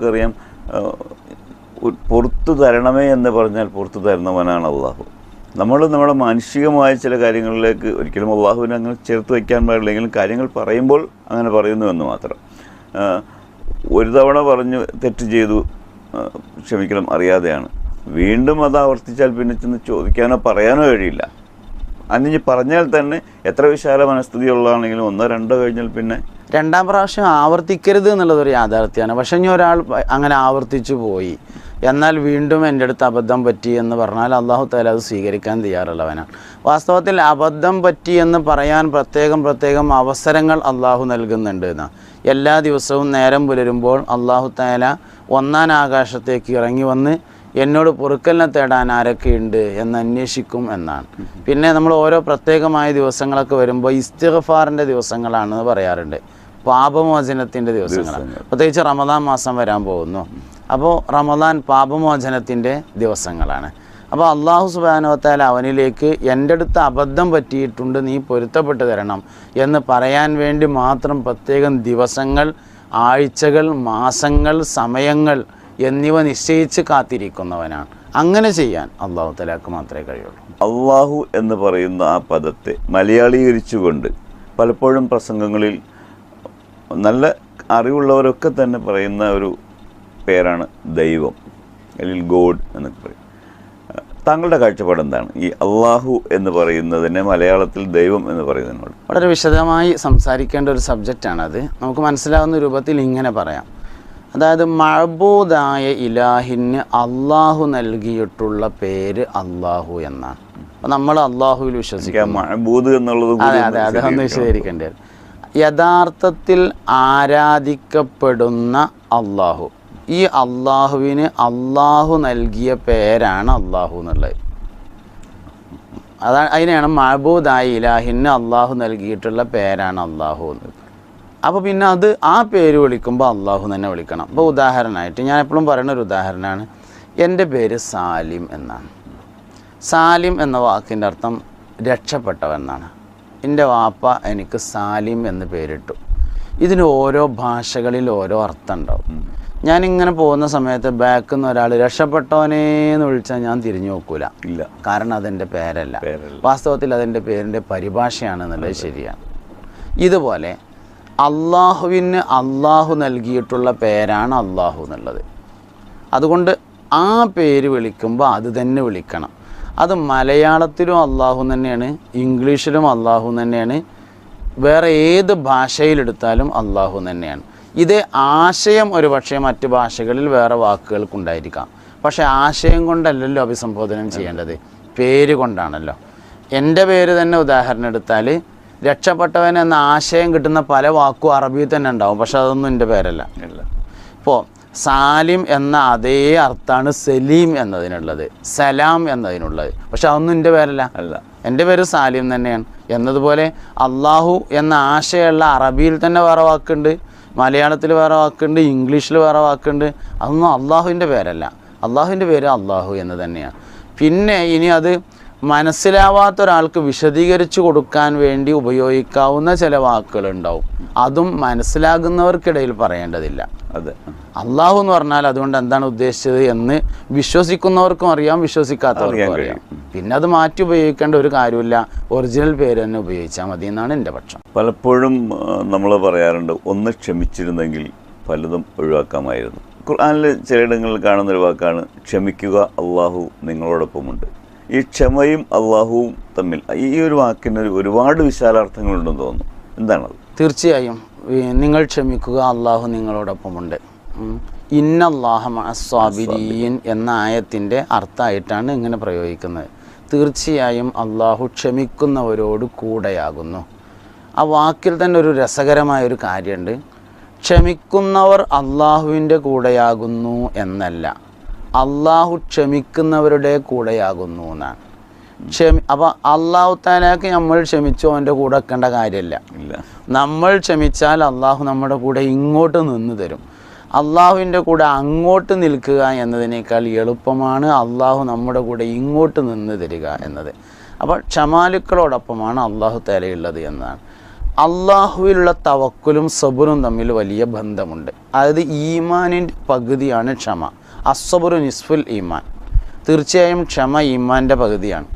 നമുക്കറിയാം പുറത്തു തരണമേ എന്ന് പറഞ്ഞാൽ പുറത്തു തരുന്നവനാണ് അള്ളാഹു നമ്മൾ നമ്മുടെ മാനുഷികമായ ചില കാര്യങ്ങളിലേക്ക് ഒരിക്കലും അള്ളാഹുവിനെ അങ്ങനെ ചേർത്ത് വയ്ക്കാൻ പാടില്ലെങ്കിലും കാര്യങ്ങൾ പറയുമ്പോൾ അങ്ങനെ പറയുന്നു എന്ന് മാത്രം. ഒരു തവണ പറഞ്ഞു തെറ്റ് ചെയ്തു ക്ഷമിക്കണം അറിയാതെയാണ്. വീണ്ടും അത് ആവർത്തിച്ചാൽ പിന്നെ ചെന്ന് ചോദിക്കാനോ പറയാനോ കഴിയില്ല. അന്നിഞ്ഞ് പറഞ്ഞാൽ തന്നെ എത്ര വിശാല മനസ്ഥിതിയുള്ളതാണെങ്കിലും ഒന്നോ രണ്ടോ കഴിഞ്ഞാൽ പിന്നെ രണ്ടാം പ്രാവശ്യം ആവർത്തിക്കരുത് എന്നുള്ളത് ഒരു യാഥാർത്ഥ്യമാണ്. പക്ഷെ ഇനി ഒരാൾ അങ്ങനെ ആവർത്തിച്ചു പോയി. എന്നാൽ വീണ്ടും എന്റെ അടുത്ത് അബദ്ധം പറ്റി എന്ന് പറഞ്ഞാൽ അള്ളാഹു താല അത് സ്വീകരിക്കാൻ തയ്യാറുള്ളവനാണ്. വാസ്തവത്തിൽ അബദ്ധം പറ്റി എന്ന് പറയാൻ പ്രത്യേകം പ്രത്യേകം അവസരങ്ങൾ അള്ളാഹു നൽകുന്നുണ്ട് എന്ന് എല്ലാ ദിവസവും നേരം പുലരുമ്പോൾ അള്ളാഹു താല ഒന്നാം ആകാശത്തേക്ക് ഇറങ്ങി വന്ന് എന്നോട് പൊറുക്കലിനെ തേടാൻ ആരൊക്കെയുണ്ട് എന്ന് അന്വേഷിക്കും എന്നാണ്. പിന്നെ നമ്മൾ ഓരോ പ്രത്യേകമായ ദിവസങ്ങളൊക്കെ വരുമ്പോൾ ഇസ്തിഗഫാറിന്റെ ദിവസങ്ങളാണെന്ന് പറയാറുണ്ട്. പാപമോചനത്തിന്റെ ദിവസങ്ങളാണ്. പ്രത്യേകിച്ച് റമദാൻ മാസം വരാൻ പോകുന്നു. അപ്പോൾ റമദാൻ പാപമോചനത്തിന്റെ ദിവസങ്ങളാണ്. അപ്പോൾ അള്ളാഹു സുബാനോത്താൽ അവനിലേക്ക് എന്റെ അടുത്ത് അബദ്ധം പറ്റിയിട്ടുണ്ട് നീ പൊരുത്തപ്പെട്ട് തരണം എന്ന് പറയാൻ വേണ്ടി മാത്രം പ്രത്യേകം ദിവസങ്ങൾ ആഴ്ചകൾ മാസങ്ങൾ സമയങ്ങൾ എന്നിവ നിശ്ചയിച്ച് കാത്തിരിക്കുന്നവനാണ്. അങ്ങനെ ചെയ്യാൻ അള്ളാഹു തലാക്ക് മാത്രമേ കഴിയുള്ളൂ. അള്ളാഹു എന്ന് പറയുന്ന ആ പദത്തെ മലയാളീകരിച്ചുകൊണ്ട് പലപ്പോഴും പ്രസംഗങ്ങളിൽ നല്ല അറിവുള്ളവരൊക്കെ തന്നെ പറയുന്ന ഒരു പേരാണ് ദൈവം. അല്ലെങ്കിൽ ഗോഡ് എന്നൊക്കെ പറയും. താങ്കളുടെ കാഴ്ചപ്പാട് എന്താണ്? ഈ അള്ളാഹു എന്ന് പറയുന്നതിനെ മലയാളത്തിൽ ദൈവം എന്ന് പറയുന്നതിനോട്. വളരെ വിശദമായി സംസാരിക്കേണ്ട ഒരു സബ്ജക്റ്റാണത്. നമുക്ക് മനസ്സിലാവുന്ന രൂപത്തിൽ ഇങ്ങനെ പറയാം. അതായത് മഴബൂദായ ഇലാഹിന് അള്ളാഹു നൽകിയിട്ടുള്ള പേര് അള്ളാഹു എന്നാണ്. അപ്പം നമ്മൾ അള്ളാഹുവിൽ വിശ്വസിക്കാം മഹബൂദ് എന്നുള്ളത് അതെ അതെ അതൊന്ന് വിശദീകരിക്കണം. യഥാർത്ഥത്തിൽ ആരാധിക്കപ്പെടുന്ന അള്ളാഹു. ഈ അള്ളാഹുവിന് അള്ളാഹു നൽകിയ പേരാണ് അള്ളാഹു എന്നുള്ളത്. അതാണ് അതിനെയാണ് മഹബൂദായി ഇലാഹിന് അള്ളാഹു നൽകിയിട്ടുള്ള പേരാണ് അള്ളാഹു എന്ന്. അപ്പോൾ പിന്നെ അത് ആ പേര് വിളിക്കുമ്പോൾ അള്ളാഹു തന്നെ വിളിക്കണം. അപ്പോൾ ഉദാഹരണമായിട്ട് ഞാൻ എപ്പോഴും പറയുന്ന ഒരു ഉദാഹരണമാണ്. എന്റെ പേര് സാലിം എന്നാണ്. സാലിം എന്ന വാക്കിന്റെ അർത്ഥം രക്ഷപ്പെട്ടവൻ എന്നാണ്. എന്റെ വാപ്പ എനിക്ക് സാലിം എന്ന് പേരിട്ടു. ഇതിന് ഓരോ ഭാഷകളിൽ ഓരോ അർത്ഥം ഉണ്ടാവും. ഞാനിങ്ങനെ പോകുന്ന സമയത്ത് ബാക്കിൽ നിന്ന് ഒരാൾ രക്ഷപ്പെട്ടവനേന്ന് വിളിച്ചാൽ ഞാൻ തിരിഞ്ഞു നോക്കൂല. ഇല്ല. കാരണം അതെന്റെ പേരല്ല. പേരല്ല. വാസ്തവത്തിൽ അതെന്റെ പേരിന്റെ പരിഭാഷയാണെന്നുള്ളത് ശരിയാണ്. ഇതുപോലെ അള്ളാഹുവിന് അള്ളാഹു നൽകിയിട്ടുള്ള പേരാണ് അള്ളാഹു എന്നുള്ളത്. അതുകൊണ്ട് ആ പേര് വിളിക്കുമ്പോൾ അത് തന്നെ വിളിക്കണം. അത് മലയാളത്തിലും അള്ളാഹു തന്നെയാണ് ഇംഗ്ലീഷിലും അള്ളാഹു തന്നെയാണ് വേറെ ഏത് ഭാഷയിലെടുത്താലും അള്ളാഹു തന്നെയാണ്. ഇതേ ആശയം ഒരു പക്ഷേ മറ്റ് ഭാഷകളിൽ വേറെ വാക്കുകൾക്കുണ്ടായിരിക്കാം. പക്ഷേ ആശയം കൊണ്ടല്ലല്ലോ അഭിസംബോധനം ചെയ്യേണ്ടത്. പേര് കൊണ്ടാണല്ലോ. എന്റെ പേര് തന്നെ ഉദാഹരണം എടുത്താൽ രക്ഷപ്പെട്ടവൻ എന്ന ആശയം കിട്ടുന്ന പല വാക്കും അറബിയിൽ തന്നെ ഉണ്ടാവും പക്ഷെ അതൊന്നും എന്റെ പേരല്ല. ഇപ്പോൾ സാലിം എന്ന അതേ അർത്ഥമാണ് സലീം എന്നതിനുള്ളത്. സലാം എന്നതിനുള്ളത്. പക്ഷെ അതൊന്നും എന്റെ പേരല്ല. അല്ല. എന്റെ പേര് സാലിം തന്നെയാണ്. എന്നതുപോലെ അള്ളാഹു എന്ന ആശയമുള്ള അറബിയിൽ തന്നെ വേറെ വാക്കുണ്ട്. മലയാളത്തിൽ വേറെ വാക്കുണ്ട്. ഇംഗ്ലീഷിൽ വേറെ വാക്കുണ്ട്. അതൊന്നും അള്ളാഹുവിന്റെ പേരല്ല. അള്ളാഹുവിന്റെ പേര് അള്ളാഹു എന്ന് തന്നെയാണ്. പിന്നെ ഇനി അത് മനസ്സിലാവാത്ത ഒരാൾക്ക് വിശദീകരിച്ചു കൊടുക്കാൻ വേണ്ടി ഉപയോഗിക്കാവുന്ന ചില വാക്കുകളുണ്ടാവും. അതും മനസ്സിലാകുന്നവർക്കിടയിൽ പറയേണ്ടതില്ല. അതെ. അള്ളാഹു എന്ന് പറഞ്ഞാൽ അതുകൊണ്ട് എന്താണ് ഉദ്ദേശിച്ചത് എന്ന് വിശ്വസിക്കുന്നവർക്കും അറിയാം വിശ്വസിക്കാത്തവർക്കും അറിയാം. പിന്നെ അത് മാറ്റി ഉപയോഗിക്കേണ്ട ഒരു കാര്യമില്ല. ഒറിജിനൽ പേര് തന്നെ ഉപയോഗിച്ചാൽ മതി എന്നാണ് എന്റെ പക്ഷം. പലപ്പോഴും നമ്മൾ പറയാറുണ്ട് ഒന്ന് ക്ഷമിച്ചിരുന്നെങ്കിൽ പലതും ഒഴിവാക്കാമായിരുന്നു. ഖുർആനിൽ ചിലയിടങ്ങളിൽ കാണുന്നൊരു വാക്കാണ് ക്ഷമിക്കുക അള്ളാഹു നിങ്ങളോടൊപ്പമുണ്ട്. ഈ ക്ഷമയും അള്ളാഹുവും തമ്മിൽ. ഈ ഒരു വാക്കിന് ഒരു ഒരുപാട് വിശാലാർത്ഥങ്ങളുണ്ടെന്ന് തോന്നുന്നു. എന്താണ് തീർച്ചയായും. നിങ്ങൾ ക്ഷമിക്കുക അള്ളാഹു നിങ്ങളോടൊപ്പമുണ്ട്. ഉം. ഇന്നല്ലാഹ സ്വാബിരീൻ എന്ന ആയത്തിന്റെ അർത്ഥമായിട്ടാണ് ഇങ്ങനെ പ്രയോഗിക്കുന്നത്. തീർച്ചയായും അള്ളാഹു ക്ഷമിക്കുന്നവരോട് കൂടെയാകുന്നു. ആ വാക്കിൽ തന്നെ ഒരു രസകരമായ ഒരു കാര്യമുണ്ട്. ക്ഷമിക്കുന്നവർ അള്ളാഹുവിന്റെ കൂടെയാകുന്നു എന്നല്ല. അള്ളാഹു ക്ഷമിക്കുന്നവരുടെ കൂടെയാകുന്നു എന്നാണ്. ക്ഷമി അപ്പോൾ അള്ളാഹു താലാക്ക് നമ്മൾ ക്ഷമിച്ചു അവന്റെ കൂടെ വെക്കേണ്ട കാര്യമില്ല. നമ്മൾ ക്ഷമിച്ചാൽ അള്ളാഹു നമ്മുടെ കൂടെ ഇങ്ങോട്ട് നിന്ന് തരും. അള്ളാഹുവിന്റെ കൂടെ അങ്ങോട്ട് നിൽക്കുക എന്നതിനേക്കാൾ എളുപ്പമാണ് അള്ളാഹു നമ്മുടെ കൂടെ ഇങ്ങോട്ട് നിന്ന് തരിക എന്നത്. അപ്പോൾ ക്ഷമാലുക്കളോടൊപ്പമാണ് അള്ളാഹു തലയുള്ളത് എന്നതാണ് അള്ളാഹുവിലുള്ള തവക്കുലും സബുറും തമ്മിൽ വലിയ ബന്ധമുണ്ട്. അതായത് ഈമാനിന്റെ പകുതിയാണ് ക്ഷമ. അസബുറു നിസ്ഫുൽ ഈമാൻ. തീർച്ചയായും ക്ഷമ ഈമാന്റെ പകുതിയാണ്.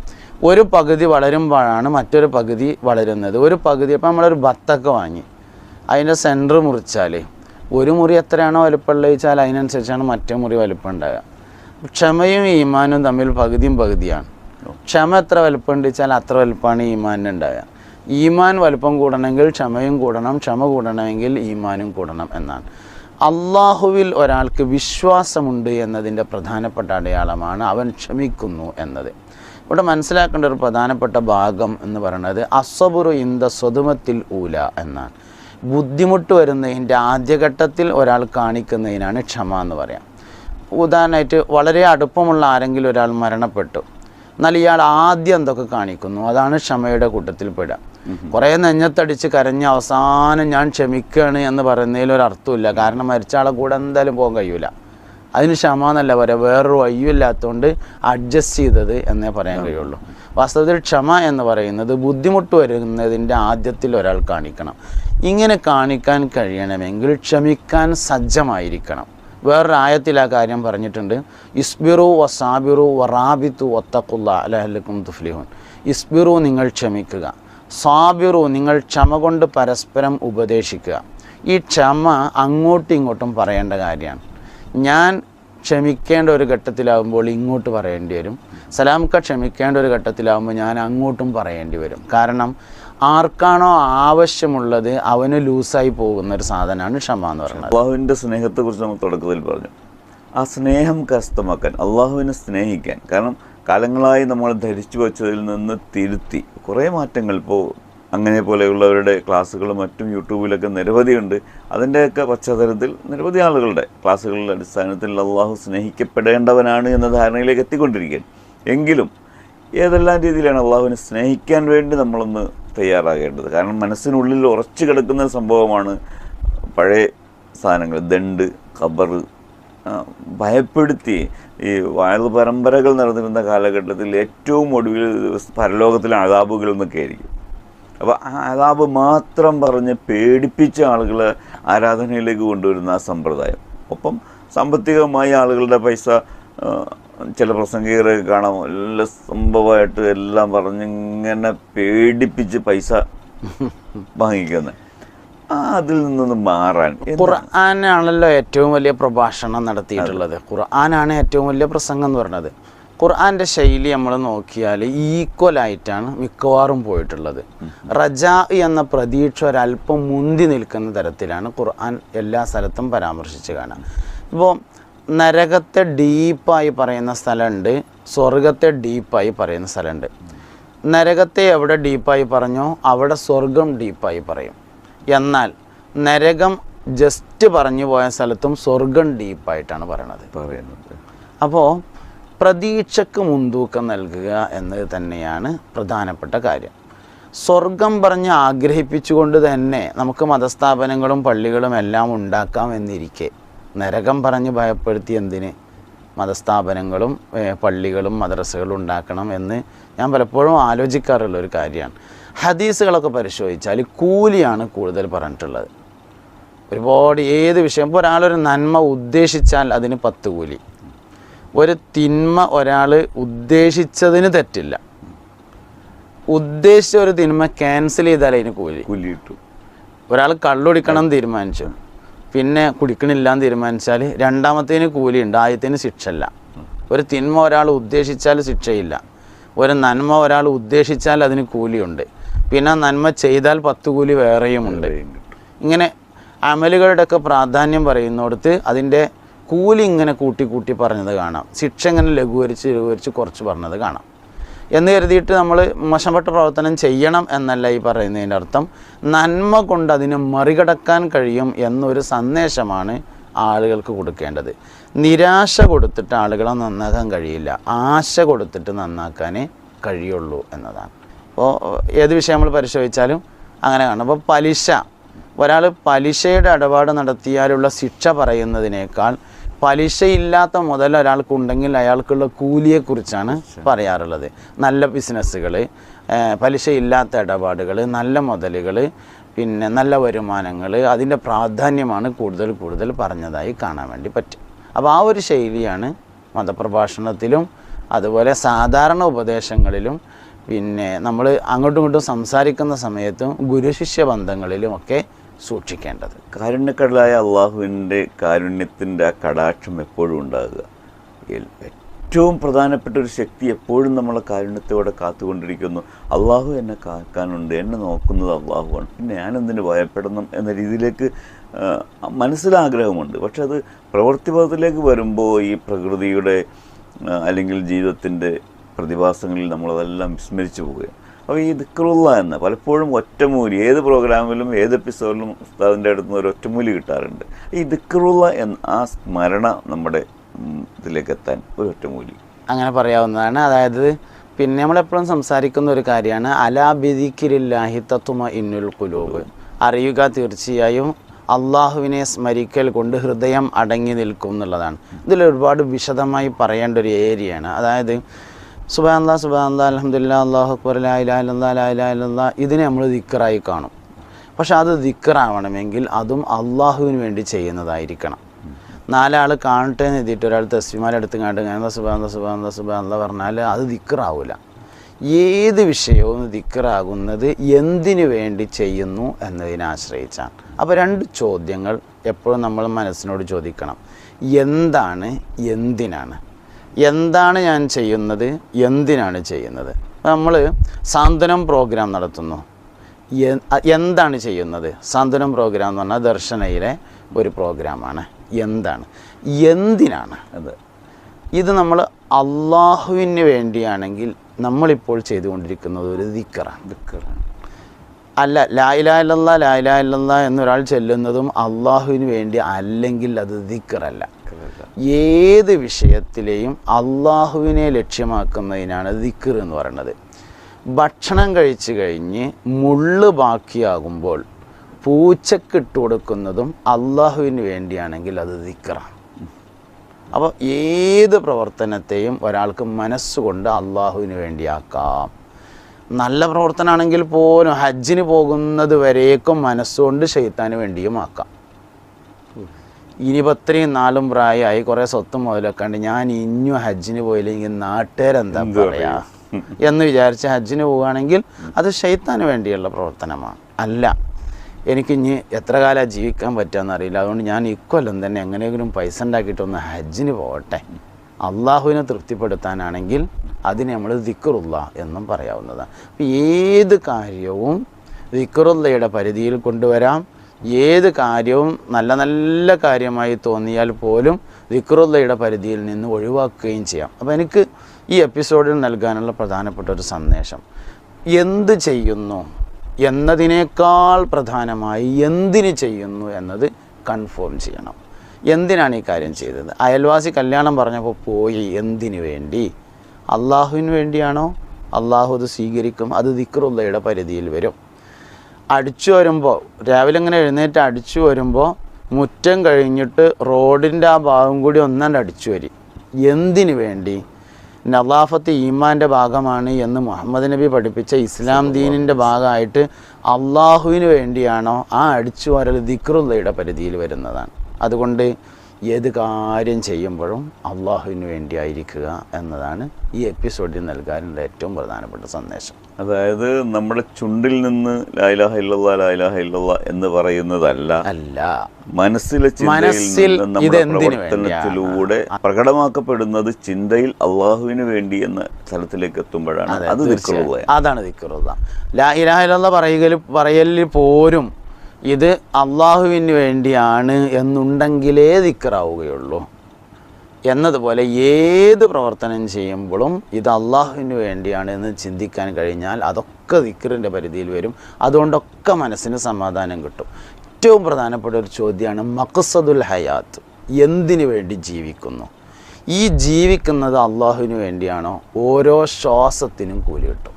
ഒരു പകുതി വളരുമ്പോഴാണ് മറ്റൊരു പകുതി വളരുന്നത്. ഒരു പകുതി ഇപ്പം നമ്മളൊരു ബത്തൊക്കെ വാങ്ങി. അതിന്റെ സെന്റർ മുറിച്ചാൽ ഒരു മുറി എത്രയാണോ വലുപ്പമുള്ളത് വെച്ചാൽ അതിനനുസരിച്ചാണ് മറ്റേ മുറി വലുപ്പം ഉണ്ടാകുക ക്ഷമയും ഈമാനും തമ്മിൽ പകുതിയും പകുതിയാണ്. ക്ഷമ എത്ര വലുപ്പമുണ്ട് വെച്ചാൽ അത്ര വലുപ്പമാണ് ഈമാനിന് ഉണ്ടാകുക ഈമാൻ വലുപ്പം കൂടണമെങ്കിൽ ക്ഷമയും കൂടണം ക്ഷമ കൂടണമെങ്കിൽ ഈമാനും കൂടണം എന്നാണ്. അള്ളാഹുവിൽ ഒരാൾക്ക് വിശ്വാസമുണ്ട് എന്നതിന്റെ പ്രധാനപ്പെട്ട അടയാളമാണ് അവൻ ക്ഷമിക്കുന്നു എന്നത്. ഇവിടെ മനസ്സിലാക്കേണ്ട ഒരു പ്രധാനപ്പെട്ട ഭാഗം എന്ന് പറയുന്നത് അസബുറു ഇന്ത സ്വതുമത്തിൽ ഊല എന്നാണ്. ബുദ്ധിമുട്ട് വരുന്നതിന്റെ ആദ്യഘട്ടത്തിൽ ഒരാൾ കാണിക്കുന്നതിനാണ് ക്ഷമ എന്ന് പറയാം. ഉദാഹരണമായിട്ട് വളരെ അടുപ്പമുള്ള ആരെങ്കിലും ഒരാൾ മരണപ്പെട്ടു. എന്നാൽ ഇയാൾ ആദ്യം എന്തൊക്കെ കാണിക്കുന്നു? അതാണ് ക്ഷമയുടെ കൂട്ടത്തിൽ പെടുക. കുറേ നെഞ്ഞത്തടിച്ച് കരഞ്ഞ് അവസാനം ഞാൻ ക്ഷമിക്കുകയാണ് എന്ന് പറയുന്നതിൽ ഒരു അർത്ഥമില്ല. കാരണം മരിച്ച ആളെ കൂടെ എന്തായാലും പോകാൻ കഴിയൂല. അതിന് ക്ഷമ എന്നല്ല പറയാം വേറൊരു വയ്യില്ലാത്തതുകൊണ്ട് അഡ്ജസ്റ്റ് ചെയ്തത് എന്നേ പറയാൻ കഴിയുള്ളൂ. വാസ്തവത്തിൽ ക്ഷമ എന്ന് പറയുന്നത് ബുദ്ധിമുട്ട് വരുന്നതിന്റെ ആദ്യത്തിൽ ഒരാൾ കാണിക്കണം. ഇങ്ങനെ കാണിക്കാൻ കഴിയണമെങ്കിൽ ക്ഷമിക്കാൻ സജ്ജമായിരിക്കണം. വേറൊരു ആയത്തിൽ ആ കാര്യം പറഞ്ഞിട്ടുണ്ട്. ഇസ്ബിറു വ സാബിറു വ റാബിത്തു ഒത്തക്കുള്ള അലഹല്ലക്കും തുഫ്ലിഹുൻ. ഇസ്ബിറു നിങ്ങൾ ക്ഷമിക്കുക. സാബിറു നിങ്ങൾ ക്ഷമ കൊണ്ട് പരസ്പരം ഉപദേശിക്കുക. ഈ ക്ഷമ അങ്ങോട്ടും ഇങ്ങോട്ടും പറയേണ്ട കാര്യമാണ് ഞാൻ ക്ഷമിക്കേണ്ട ഒരു ഘട്ടത്തിലാവുമ്പോൾ ഇങ്ങോട്ട് പറയേണ്ടി വരും. സലാംക്ക ക്ഷമിക്കേണ്ട ഒരു ഘട്ടത്തിലാവുമ്പോൾ ഞാൻ അങ്ങോട്ടും പറയേണ്ടി വരും. കാരണം ആർക്കാണോ ആവശ്യമുള്ളത് അവന് ലൂസായി പോകുന്ന ഒരു സാധനമാണ് ക്ഷമ എന്ന് പറയുന്നത്. അള്ളാഹുവിന്റെ സ്നേഹത്തെക്കുറിച്ച് നമ്മൾ തുടക്കത്തിൽ പറഞ്ഞു. ആ സ്നേഹം കരസ്ഥമാക്കാൻ അള്ളാഹുവിനെ സ്നേഹിക്കാൻ. കാരണം കാലങ്ങളായി നമ്മൾ ധരിച്ചു വച്ചതിൽ നിന്ന് തിരുത്തി കുറേ മാറ്റങ്ങൾ ഇപ്പോൾ അങ്ങനെ പോലെയുള്ളവരുടെ ക്ലാസ്സുകളും മറ്റും യൂട്യൂബിലൊക്കെ നിരവധിയുണ്ട്. അതിന്റെയൊക്കെ പശ്ചാത്തലത്തിൽ നിരവധി ആളുകളുടെ ക്ലാസ്സുകളുടെ അടിസ്ഥാനത്തിൽ അള്ളാഹു സ്നേഹിക്കപ്പെടേണ്ടവനാണ് എന്ന ധാരണയിലേക്ക് എത്തിക്കൊണ്ടിരിക്കുകയാണ്. എങ്കിലും ഏതെല്ലാം രീതിയിലാണ് അള്ളാഹുവിനെ സ്നേഹിക്കാൻ വേണ്ടി നമ്മളൊന്ന് തയ്യാറാകേണ്ടത്? കാരണം മനസ്സിനുള്ളിൽ ഉറച്ചു കിടക്കുന്ന സംഭവമാണ് പഴയ സാധനങ്ങൾ. ദണ്ട് ഖബർ ഭയപ്പെടുത്തി ഈ വാഴ പരമ്പരകൾ നടന്നിരുന്ന കാലഘട്ടത്തിൽ ഏറ്റവും ഒടുവിൽ പരലോകത്തിലെ അതാബുകൾ എന്നൊക്കെ ആയിരിക്കും. അപ്പോൾ ആ അതാബ് മാത്രം പറഞ്ഞ് പേടിപ്പിച്ച ആളുകൾ ആരാധനയിലേക്ക് കൊണ്ടുവരുന്ന ആ സമ്പ്രദായം. ഒപ്പം സാമ്പത്തികമായി ആളുകളുടെ പൈസ ചില പ്രസംഗികരൊക്കെ കാണാം. എല്ലാ സംഭവമായിട്ട് എല്ലാം പറഞ്ഞ് ഇങ്ങനെ പേടിപ്പിച്ച് പൈസ വാങ്ങിക്കുന്നത് അതിൽ നിന്നൊന്ന് മാറാൻ. ഖുർആാനാണല്ലോ ഏറ്റവും വലിയ പ്രഭാഷണം നടത്തിയിട്ടുള്ളത്. ഖുർആനാണ് ഏറ്റവും വലിയ പ്രസംഗം എന്ന് പറയുന്നത്. ഖുർആന്റെ ശൈലി നമ്മൾ നോക്കിയാൽ ഈക്വൽ ആയിട്ടാണ് മിക്കവാറും പോയിട്ടുള്ളത്. റജ എന്ന പ്രതീക്ഷ ഒരല്പം മുന്തി നിൽക്കുന്ന തരത്തിലാണ് ഖുർആൻ എല്ലാ സ്ഥലത്തും പരാമർശിച്ച് കാണാം. ഇപ്പോൾ നരകത്തെ ഡീപ്പായി പറയുന്ന സ്ഥലമുണ്ട് സ്വർഗത്തെ ഡീപ്പായി പറയുന്ന സ്ഥലമുണ്ട്. നരകത്തെ എവിടെ ഡീപ്പായി പറഞ്ഞോ അവിടെ സ്വർഗം ഡീപ്പായി പറയും. എന്നാൽ നരകം ജസ്റ്റ് പറഞ്ഞു പോയ സ്ഥലത്തും സ്വർഗം ഡീപ്പായിട്ടാണ് പറയണത്. പറയുന്നത് അപ്പോൾ പ്രതീക്ഷക്ക് മുൻതൂക്കം നൽകുക എന്നത് തന്നെയാണ് പ്രധാനപ്പെട്ട കാര്യം. സ്വർഗം പറഞ്ഞ് ആഗ്രഹിപ്പിച്ചുകൊണ്ട് തന്നെ നമുക്ക് മതസ്ഥാപനങ്ങളും പള്ളികളും എല്ലാം ഉണ്ടാക്കാം എന്നിരിക്കെ. നരകം പറഞ്ഞ് ഭയപ്പെടുത്തി എന്തിന്? മതസ്ഥാപനങ്ങളും പള്ളികളും മദ്രസകളും ഉണ്ടാക്കണം എന്ന് ഞാൻ പലപ്പോഴും ആലോചിക്കാറുള്ള ഒരു കാര്യമാണ്. ഹദീസുകളൊക്കെ പരിശോധിച്ചാൽ കൂലിയാണ് കൂടുതൽ പറഞ്ഞിട്ടുള്ളത്. ഒരുപാട് ഏത് വിഷയം ഇപ്പോൾ ഒരാളൊരു നന്മ ഉദ്ദേശിച്ചാൽ അതിന് പത്ത് കൂലി. ഒരു തിന്മ ഒരാൾ ഉദ്ദേശിച്ചതിന് തെറ്റില്ല. ഉദ്ദേശിച്ച ഒരു തിന്മ ക്യാൻസൽ ചെയ്താൽ അതിന് കൂലി. കൂലി കിട്ടും. ഒരാൾ കള്ളുടിക്കണം തീരുമാനിച്ചു. പിന്നെ കുടിക്കണില്ല എന്ന് തീരുമാനിച്ചാൽ രണ്ടാമത്തേന് കൂലിയുണ്ട് ആദ്യത്തേന് ശിക്ഷയില്ല. ഒരു തിന്മ ഒരാൾ ഉദ്ദേശിച്ചാൽ ശിക്ഷയില്ല. ഒരു നന്മ ഒരാൾ ഉദ്ദേശിച്ചാൽ അതിന് കൂലിയുണ്ട്. പിന്നെ നന്മ ചെയ്താൽ പത്ത് കൂലി വേറെയും ഉണ്ട് ഇങ്ങനെ അമലുകളുടെയൊക്കെ പ്രാധാന്യം പറയുന്നിടത്ത് അതിന്റെ കൂലി ഇങ്ങനെ കൂട്ടി കൂട്ടി പറഞ്ഞത് കാണാം. ശിക്ഷ ഇങ്ങനെ ലഘൂകരിച്ച് ലഘൂകരിച്ച് കുറച്ച് പറഞ്ഞത് കാണാം. എന്ന് കരുതിയിട്ട് നമ്മൾ മോശപ്പെട്ട പ്രവർത്തനം ചെയ്യണം എന്നല്ല ഈ പറയുന്നതിന്റെ അർത്ഥം. നന്മ കൊണ്ട് അതിനെ മറികടക്കാൻ കഴിയും എന്നൊരു സന്ദേശമാണ് ആളുകൾക്ക് കൊടുക്കേണ്ടത്. നിരാശ കൊടുത്തിട്ട് ആളുകളെ നന്നാക്കാൻ കഴിയില്ല. ആശ കൊടുത്തിട്ട് നന്നാക്കാനേ കഴിയുള്ളൂ എന്നതാണ്. അപ്പോൾ ഏത് വിഷയം നമ്മൾ പരിശോധിച്ചാലും അങ്ങനെ കാണും. അപ്പോൾ പലിശ. ഒരാൾ പലിശയുടെ ഇടപാട് നടത്തിയാലുള്ള ശിക്ഷ പറയുന്നതിനേക്കാൾ പലിശയില്ലാത്ത മുതൽ ഒരാൾക്കുണ്ടെങ്കിൽ അയാൾക്കുള്ള കൂലിയെക്കുറിച്ചാണ് പറയാറുള്ളത്. നല്ല ബിസിനസ്സുകൾ പലിശയില്ലാത്ത ഇടപാടുകൾ നല്ല മുതലുകൾ പിന്നെ നല്ല വരുമാനങ്ങൾ അതിന്റെ പ്രാധാന്യമാണ് കൂടുതൽ കൂടുതൽ പറഞ്ഞതായി കാണാൻ വേണ്ടി പറ്റും. അപ്പോൾ ആ ഒരു ശൈലിയാണ് മതപ്രഭാഷണത്തിലും അതുപോലെ സാധാരണ ഉപദേശങ്ങളിലും പിന്നെ നമ്മൾ അങ്ങോട്ടും ഇങ്ങോട്ടും സംസാരിക്കുന്ന സമയത്തും ഗുരുശിഷ്യ ബന്ധങ്ങളിലുമൊക്കെ സൂക്ഷിക്കേണ്ടത്. കാരുണ്യക്കടലായ അള്ളാഹുവിന്റെ കാരുണ്യത്തിന്റെ ആ കടാക്ഷം എപ്പോഴും ഉണ്ടാകുക. ഏറ്റവും പ്രധാനപ്പെട്ട ഒരു ശക്തി എപ്പോഴും നമ്മളെ കാരുണ്യത്തോടെ കാത്തുകൊണ്ടിരിക്കുന്നു. അള്ളാഹു എന്നെ കാക്കാനുണ്ട് എന്നെ നോക്കുന്നത് അള്ളാഹുവാണ്. പിന്നെ ഞാനെന്തിന് ഭയപ്പെടണം എന്ന രീതിയിലേക്ക് മനസ്സിലാഗ്രഹമുണ്ട് പക്ഷെ അത് പ്രവൃത്തിപഥത്തിലേക്ക് വരുമ്പോൾ ഈ പ്രകൃതിയുടെ അല്ലെങ്കിൽ ജീവിതത്തിന്റെ പ്രതിഭാസങ്ങളിൽ നമ്മളതെല്ലാം വിസ്മരിച്ചു പോവുകയാണ്. അപ്പോൾ ഈ ദിക്റുള്ള എന്ന പലപ്പോഴും ഒറ്റമൂലി ഏത് പ്രോഗ്രാമിലും ഏത് എപ്പിസോഡിലും ഉസ്താദിന്റെ അടുത്ത് നിന്ന് ഒരു ഒറ്റമൂലി കിട്ടാറുണ്ട്. ഈ ദിക്റുള്ള എന്ന ആ സ്മരണ നമ്മുടെ ഇതിലേക്ക് എത്താൻ ഒരു ഒറ്റമൂലി. അങ്ങനെ പറയാവുന്നതാണ്. അതായത് പിന്നെ നമ്മളെപ്പോഴും സംസാരിക്കുന്ന ഒരു കാര്യമാണ് അലാബിദിക്കിരില്ലാഹി തത്വമ ഇന്നുൽ കുലൂബ് അറിയുക തീർച്ചയായും അള്ളാഹുവിനെ സ്മരിക്കൽ കൊണ്ട് ഹൃദയം അടങ്ങി നിൽക്കും എന്നുള്ളതാണ്. ഇതിലൊരുപാട് വിശദമായി പറയേണ്ട ഒരു ഏരിയയാണ്. അതായത് സുബാന്താ സുബാന്താ അലഹമില്ല അള്ളാഹു അക്ബർ ലാ ഇലാഹ ഇല്ലല്ലാ ലാ ഇലാഹ ഇല്ലല്ലാ ഇതിനെ നമ്മൾ ദിക്കറായി കാണും. പക്ഷെ അത് ദിക്കറാവണമെങ്കിൽ അതും അള്ളാഹുവിന് വേണ്ടി ചെയ്യുന്നതായിരിക്കണം. നാലാൾ കാണട്ടെ എന്ന് എഴുതിയിട്ട് ഒരാൾ തസ്വിമാരെടുത്ത് കണ്ട് ഞാൻ സുബാന്ത സുബാന്ത സുബാന്ത പറഞ്ഞാൽ അത് ദിക്കറാവില്ല ഏത് വിഷയവും ദിക്കറാകുന്നത് എന്തിനു വേണ്ടി ചെയ്യുന്നു എന്നതിനെ ആശ്രയിച്ചാണ്. അപ്പോൾ രണ്ട് ചോദ്യങ്ങൾ എപ്പോഴും നമ്മൾ മനസ്സിനോട് ചോദിക്കണം. എന്താണ് എന്തിനാണ്? എന്താണ് ഞാൻ ചെയ്യുന്നത്? എന്തിനാണ് ചെയ്യുന്നത്? നമ്മൾ സാന്ത്വനം പ്രോഗ്രാം നടത്തുന്നു. എന്താണ് ചെയ്യുന്നത്? സാന്ത്വനം പ്രോഗ്രാം എന്ന് പറഞ്ഞാൽ ദർശനയിലെ ഒരു പ്രോഗ്രാമാണ് എന്താണ്? എന്തിനാണ് അത്? ഇത് നമ്മൾ അള്ളാഹുവിന് വേണ്ടിയാണെങ്കിൽ നമ്മളിപ്പോൾ ചെയ്തുകൊണ്ടിരിക്കുന്നത് ഒരു ദിക്കറാണ്. ദിക്കറാണ്. അല്ല ലായിലായില്ല ലായിലായില്ല എന്നൊരാൾ ചെല്ലുന്നതും അള്ളാഹുവിന് വേണ്ടി അല്ലെങ്കിൽ അത് ദിക്കറല്ല. ഏത് വിഷയത്തിലെയും അള്ളാഹുവിനെ ലക്ഷ്യമാക്കുന്നതിനാണ് ദിക്കർ എന്ന് പറയുന്നത്. ഭക്ഷണം കഴിച്ചു കഴിഞ്ഞ് മുള്ള് ബാക്കിയാകുമ്പോൾ പൂച്ചക്കിട്ട് കൊടുക്കുന്നതും അള്ളാഹുവിന് വേണ്ടിയാണെങ്കിൽ അത് ദിക്കറാണ് അപ്പോൾ ഏത് പ്രവർത്തനത്തെയും ഒരാൾക്ക് മനസ്സുകൊണ്ട് അള്ളാഹുവിന് വേണ്ടിയാക്കാം. നല്ല പ്രവർത്തനമാണെങ്കിൽ പോലും ഹജ്ജിന് പോകുന്നത് വരേക്കും മനസ്സുകൊണ്ട് ഷെയ്ത്താന് വേണ്ടിയും ആക്കാം. ഇനിയിപ്പോൾ നാലും പ്രായമായി കുറേ സ്വത്തും മുതലൊക്കെ ഉണ്ട് ഞാൻ ഇനിയും ഹജ്ജിന് പോയില്ലെങ്കിൽ നാട്ടുകാരെന്താ പറയാ? എന്ന് വിചാരിച്ച് ഹജ്ജിന് പോവുകയാണെങ്കിൽ അത് ഷെയ്ത്താന് വേണ്ടിയുള്ള പ്രവർത്തനമാണ്. അല്ല എനിക്ക് ഇനി എത്ര കാലം ജീവിക്കാൻ പറ്റുമെന്ന് അറിയില്ല. അതുകൊണ്ട് ഞാൻ ഇക്കൊല്ലം തന്നെ എങ്ങനെയെങ്കിലും പൈസ ഉണ്ടാക്കിയിട്ടൊന്ന് ഹജ്ജിന് പോകട്ടെ. അള്ളാഹുവിനെ തൃപ്തിപ്പെടുത്താനാണെങ്കിൽ അതിന് നമ്മൾ ദിക്കറുള്ള എന്നും പറയാവുന്നതാണ്. ഏത് കാര്യവും ദിക്കറുള്ളയുടെ പരിധിയിൽ കൊണ്ടുവരാം. ഏത് കാര്യവും നല്ല നല്ല കാര്യമായി തോന്നിയാൽ പോലും ദിക്റുള്ളയുടെ പരിധിയിൽ നിന്ന് ഒഴിവാക്കുകയും ചെയ്യാം. അപ്പോൾ എനിക്ക് ഈ എപ്പിസോഡിൽ നൽകാനുള്ള പ്രധാനപ്പെട്ട ഒരു സന്ദേശം. എന്ത് ചെയ്യുന്നു? എന്നതിനേക്കാൾ പ്രധാനമായി എന്തിന് ചെയ്യുന്നു എന്നത് കൺഫേം ചെയ്യണം. എന്തിനാണ് ഈ കാര്യം ചെയ്തത്? അയൽവാസി കല്യാണം പറഞ്ഞപ്പോൾ പോയി എന്തിനു വേണ്ടി? അള്ളാഹുവിന് വേണ്ടിയാണോ? അള്ളാഹു അത് സ്വീകരിക്കും അത് ദിക്റുള്ളയുടെ പരിധിയിൽ വരും. അടിച്ചു വരുമ്പോൾ രാവിലെ ഇങ്ങനെ എഴുന്നേറ്റ് അടിച്ചു വരുമ്പോൾ മുറ്റം കഴിഞ്ഞിട്ട് റോഡിന്റെ ആ ഭാഗം കൂടി ഒന്നാണ്ട് അടിച്ചു വരി. എന്തിനു വേണ്ടി? നദാഫത്ത് ഈമാന്റെ ഭാഗമാണ് എന്ന് മുഹമ്മദ് നബി പഠിപ്പിച്ച ഇസ്ലാം ദീനിന്റെ ഭാഗമായിട്ട് അള്ളാഹുവിന് വേണ്ടിയാണോ ആ അടിച്ചു വരൽ ദിക്റുള്ളയുടെ പരിധിയിൽ വരുന്നതാണ്. അതുകൊണ്ട് ഏത് കാര്യം ചെയ്യുമ്പോഴും അള്ളാഹുവിന് വേണ്ടിയായിരിക്കുക എന്നതാണ് ഈ എപ്പിസോഡിൽ നൽകാനുള്ള ഏറ്റവും പ്രധാനപ്പെട്ട സന്ദേശം. അതായത് നമ്മുടെ ചുണ്ടിൽ നിന്ന് ലായിലാഹ ഇല്ലല്ലാ ലായിലാഹ ഇല്ലല്ലാ എന്ന് പറയുന്നതല്ല. അല്ല. മനസ്സിലെ ചിന്തയിൽ നിന്ന് നമ്മുടെ പ്രവർത്തനത്തിലൂടെ പ്രകടമാക്കപ്പെടുന്നത് ചിന്തയിൽ അള്ളാഹുവിന് വേണ്ടി എന്ന സ്ഥലത്തിലേക്ക് എത്തുമ്പോഴാണ്. അത്. ദിക്റുള്ള അതാണ് ദിക്റുള്ള. ലാ ഇലാഹ ഇല്ലല്ലാഹ് പറയൽ പറയലിൽ പോരും ഇത് അള്ളാഹുവിന് വേണ്ടിയാണ് എന്നുണ്ടെങ്കിലേ ദിക്റാവുകയുള്ളൂ. എന്നതുപോലെ ഏത് പ്രവർത്തനം ചെയ്യുമ്പോഴും ഇത് അള്ളാഹുവിന് വേണ്ടിയാണ് എന്ന് ചിന്തിക്കാൻ കഴിഞ്ഞാൽ അതൊക്കെ ദിക്റിന്റെ പരിധിയിൽ വരും. അതുകൊണ്ടൊക്കെ മനസ്സിന് സമാധാനം കിട്ടും. ഏറ്റവും പ്രധാനപ്പെട്ട ഒരു ചോദ്യമാണ് മക്സദുൽ ഹയാത്ത്. എന്തിനു വേണ്ടി ജീവിക്കുന്നു? ഈ ജീവിക്കുന്നത് അള്ളാഹുവിന് വേണ്ടിയാണോ? ഓരോ ശ്വാസത്തിനും കൂലി കിട്ടും.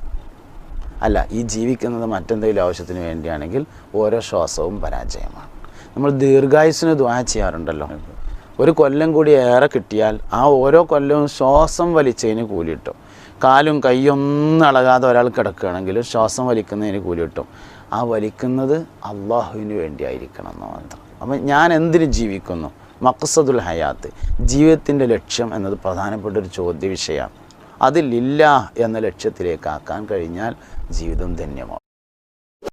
അല്ല ഈ ജീവിക്കുന്നത് മറ്റെന്തെങ്കിലും ആവശ്യത്തിന് വേണ്ടിയാണെങ്കിൽ ഓരോ ശ്വാസവും പരാജയമാണ്. നമ്മൾ ദീർഘായുസിന് ദ്വാ ചെയ്യാറുണ്ടല്ലോ. ഒരു കൊല്ലം കൂടി ഏറെ കിട്ടിയാൽ ആ ഓരോ കൊല്ലവും ശ്വാസം വലിച്ചതിന് കൂലി കിട്ടും. കാലും കൈയൊന്നും അളകാതെ ഒരാൾ കിടക്കുകയാണെങ്കിൽ ശ്വാസം വലിക്കുന്നതിന് കൂലി കിട്ടും. ആ വലിക്കുന്നത് അള്ളാഹുവിന് വേണ്ടിയായിരിക്കണം എന്ന് മാത്രം. അപ്പം ഞാൻ എന്തിന് ജീവിക്കുന്നു? മക്സദുൽ ഹയാത്ത് ജീവിതത്തിന്റെ ലക്ഷ്യം എന്നത് പ്രധാനപ്പെട്ട ഒരു ചോദ്യ വിഷയമാണ് അതിലില്ല എന്ന ലക്ഷ്യത്തിലേക്ക് ആക്കാൻ കഴിഞ്ഞാൽ ജീവിതം ധന്യമാവും.